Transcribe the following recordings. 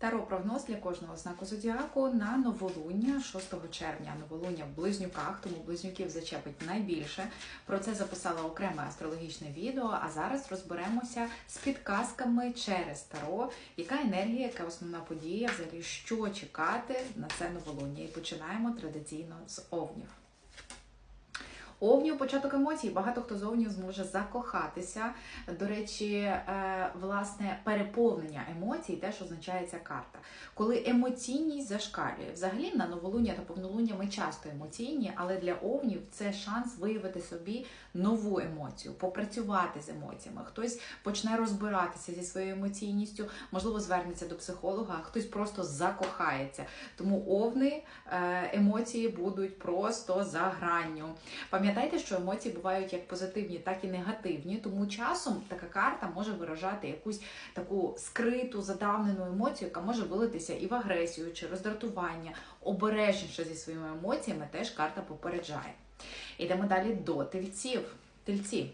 Таро прогноз для кожного знаку зодіаку на новолуння 6 червня. Новолуння в близнюках, тому близнюків зачепить найбільше. Про це записала окреме астрологічне відео. А зараз розберемося з підказками через таро, яка енергія, яка основна подія, взагалі що чекати на це новолуння. І починаємо традиційно з овнів. Овнів початок емоцій. Багато хто з овнів зможе закохатися. До речі, е, власне, переповнення емоцій теж означає ця карта. Коли емоційність зашкалює. Взагалі на новолуння та повнолуння ми часто емоційні, але для овнів це шанс виявити собі нову емоцію, попрацювати з емоціями. Хтось почне розбиратися зі своєю емоційністю, можливо, звернеться до психолога, а хтось просто закохається. Тому овни е, емоції будуть просто за гранню. Пам'ятайте, що емоції бувають як позитивні, так і негативні. Тому часом така карта може виражати якусь таку скриту, задавнену емоцію, яка може вилитися і в агресію чи роздратування. Обережніше зі своїми емоціями теж карта попереджає. Йдемо далі до тельців. Тельці.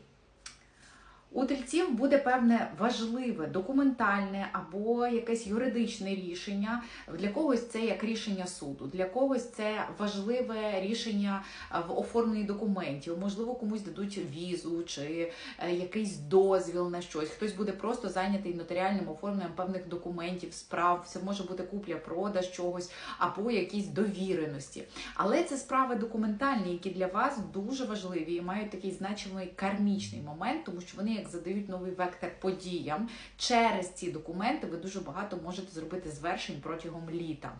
У тельців буде певне важливе документальне або якесь юридичне рішення. Для когось це як рішення суду, для когось це важливе рішення в оформленні документів. Можливо, комусь дадуть візу чи е, якийсь дозвіл на щось. Хтось буде просто зайнятий нотаріальним оформленням певних документів, справ. Це може бути купля-продаж чогось або якісь довіреності. Але це справи документальні, які для вас дуже важливі і мають такий значимий кармічний момент, тому що вони як задають новий вектор подіям. Через ці документи ви дуже багато можете зробити звершень протягом літа.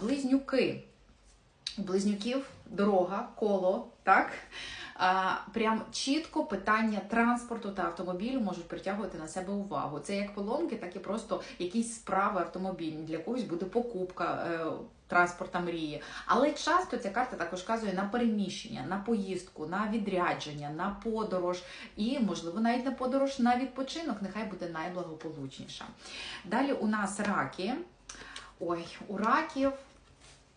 Близнюки. Близнюків дорога, коло, так? А, Прям чітко питання транспорту та автомобілю можуть притягувати на себе увагу. Це як поломки, так і просто якісь справи автомобільні. Для когось буде покупка. Транспорта мрії. Але часто ця карта також вказує на переміщення, на поїздку, на відрядження, на подорож і, можливо, навіть на подорож на відпочинок, нехай буде найблагополучніша. Далі у нас раки. Ой, у раків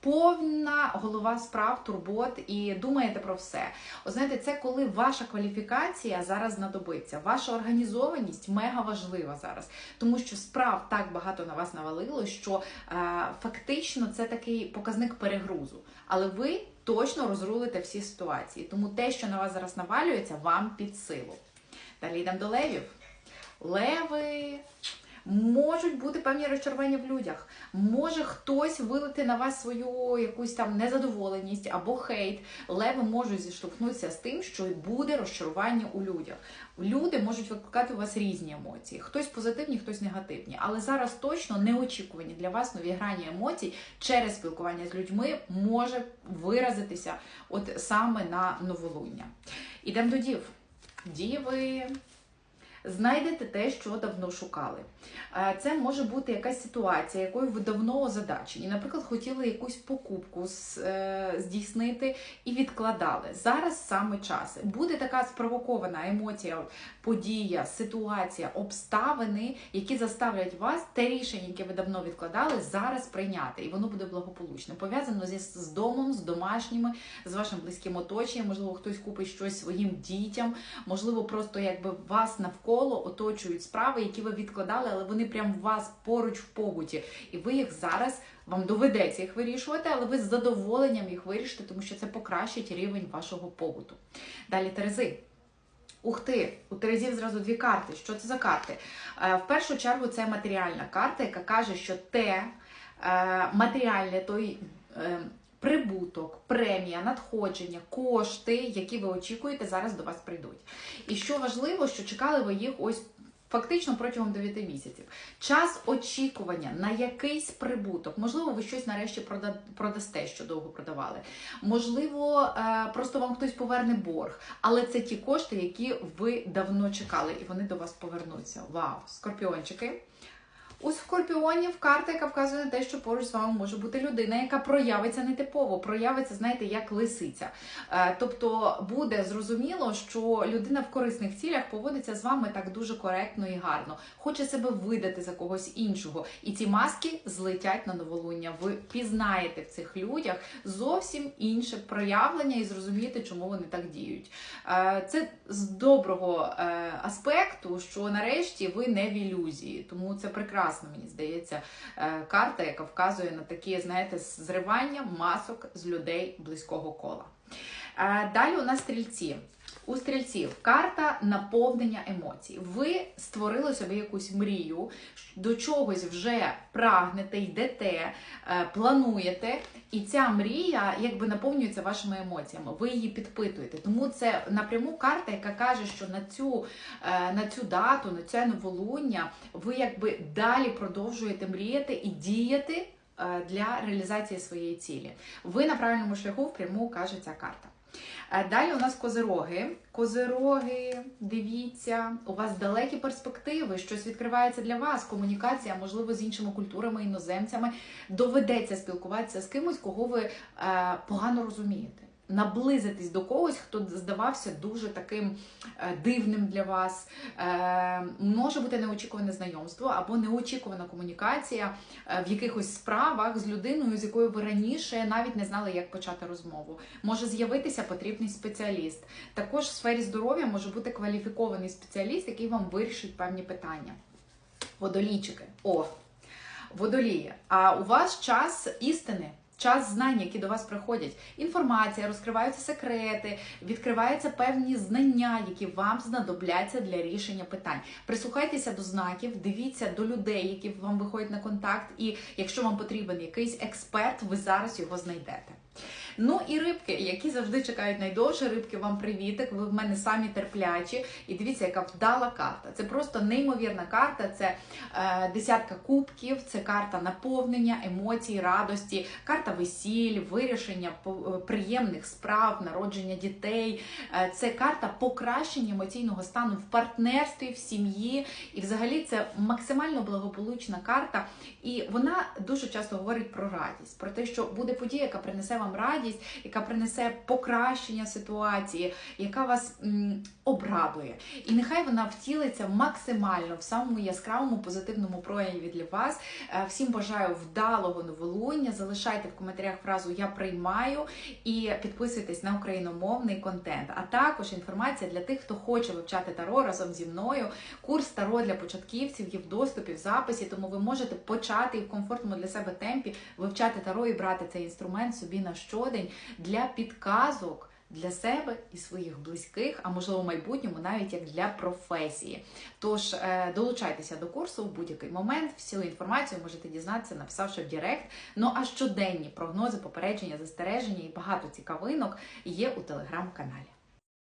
повна голова справ, турбот і думаєте про все. О, знаєте, це коли ваша кваліфікація зараз знадобиться. Ваша організованість мега важлива зараз, тому що справ так багато на вас навалило, що е, фактично це такий показник перегрузу. Але ви точно розрулите всі ситуації. Тому те, що на вас зараз навалюється, вам під силу. Далі йдемо до левів. Леви. Можуть бути певні розчарування в людях. Може хтось вилити на вас свою якусь там незадоволеність або хейт. Леви можуть зіштовхнутися з тим, що буде розчарування у людях. Люди можуть викликати у вас різні емоції. Хтось позитивні, хтось негативні. Але зараз точно неочікувані для вас нові грані емоцій через спілкування з людьми може виразитися от саме на новолуння. Ідемо до дів. Діви. Знайдете те, що давно шукали. Е, це може бути якась ситуація, якою ви давно озадачені. Наприклад, хотіли якусь покупку е, здійснити і відкладали. Зараз саме час. Буде така спровокована емоція, подія, ситуація, обставини, які заставлять вас те рішення, яке ви давно відкладали, зараз прийняти. І воно буде благополучне. Пов'язано зі з домом, з домашніми, з вашим близьким оточенням. Можливо, хтось купить щось своїм дітям, можливо, просто якби вас навколо навколо оточують справи, які ви відкладали, але вони прям у вас поруч в побуті. І ви їх зараз вам доведеться їх вирішувати, але ви з задоволенням їх вирішите, тому що це покращить рівень вашого побуту. Далі Терези. Ух ти, у Терезів зразу дві карти. Що це за карти? Е, в першу чергу це матеріальна карта, яка каже, що те е, матеріальне той. Прибуток, премія, надходження, кошти, які ви очікуєте, зараз до вас прийдуть. І що важливо, що чекали ви їх ось. Фактично протягом 9 місяців. Час очікування на якийсь прибуток. Можливо, ви щось нарешті продасте, що довго продавали. Можливо, е, просто вам хтось поверне борг. Але це ті кошти, які ви давно чекали, і вони до вас повернуться. Вау! Скорпіончики! У скорпіонів карта, яка вказує те, що поруч з вами може бути людина, яка проявиться нетипово, проявиться, знаєте, як лисиця. Е, тобто буде зрозуміло, що людина в корисних цілях поводиться з вами так дуже коректно і гарно, хоче себе видати за когось іншого. І ці маски злетять на новолуння. Ви пізнаєте в цих людях зовсім інше проявлення і зрозумієте, чому вони так діють. Е, це з доброго е, аспекту, що нарешті ви не в ілюзії, тому це прекрасно прекрасна, мені здається, е, карта, яка вказує на такі, знаєте, зривання масок з людей близького кола. Е, Далі у нас стрільці. У стрільців карта наповнення емоцій. Ви створили собі якусь мрію, до чогось вже прагнете, йдете, е, плануєте, і ця мрія якби наповнюється вашими емоціями. Ви її підпитуєте. Тому це напряму карта, яка каже, що на цю, е, на цю дату, на це новолуння, ви якби далі продовжуєте мріяти і діяти е, для реалізації своєї цілі. Ви на правильному шляху впряму каже ця карта. Е, Далі у нас козироги. Козироги, дивіться, у вас далекі перспективи, щось відкривається для вас, комунікація, можливо, з іншими культурами, іноземцями. Доведеться спілкуватися з кимось, кого ви е, погано розумієте. Наблизитись до когось, хто здавався дуже таким е, дивним для вас. Е, може бути неочікуване знайомство або неочікувана комунікація е, в якихось справах з людиною, з якою ви раніше навіть не знали, як почати розмову. Може з'явитися потрібний спеціаліст. Також в сфері здоров'я може бути кваліфікований спеціаліст, який вам вирішить певні питання. Водолійчики. О, водолії. А у вас час істини. Час знань, які до вас приходять, інформація, розкриваються секрети, відкриваються певні знання, які вам знадобляться для рішення питань. Прислухайтеся до знаків, дивіться до людей, які вам виходять на контакт, і якщо вам потрібен якийсь експерт, ви зараз його знайдете. Ну і рибки, які завжди чекають найдовше. Рибки, вам привітик. Ви в мене самі терплячі. І дивіться, яка вдала карта. Це просто неймовірна карта. Це е, десятка кубків, це карта наповнення, емоцій, радості, карта весіль, вирішення е, приємних справ, народження дітей. Е, це карта покращення емоційного стану в партнерстві, в сім'ї. І взагалі це максимально благополучна карта. І вона дуже часто говорить про радість, про те, що буде подія, яка принесе вам радість, яка принесе покращення ситуації, яка вас м, обрадує. І нехай вона втілиться максимально в самому яскравому позитивному прояві для вас. Е, Всім бажаю вдалого новолуння. Залишайте в коментарях фразу Я приймаю і підписуйтесь на україномовний контент. А також інформація для тих, хто хоче вивчати таро разом зі мною. Курс таро для початківців є в доступі в записі, тому ви можете почати і в комфортному для себе темпі вивчати таро і брати цей інструмент собі на щодень для підказок. Для себе і своїх близьких, а можливо в майбутньому навіть як для професії. Тож е, долучайтеся до курсу в будь-який момент. Всю інформацію можете дізнатися, написавши в Директ. Ну а щоденні прогнози, попередження, застереження і багато цікавинок є у телеграм-каналі.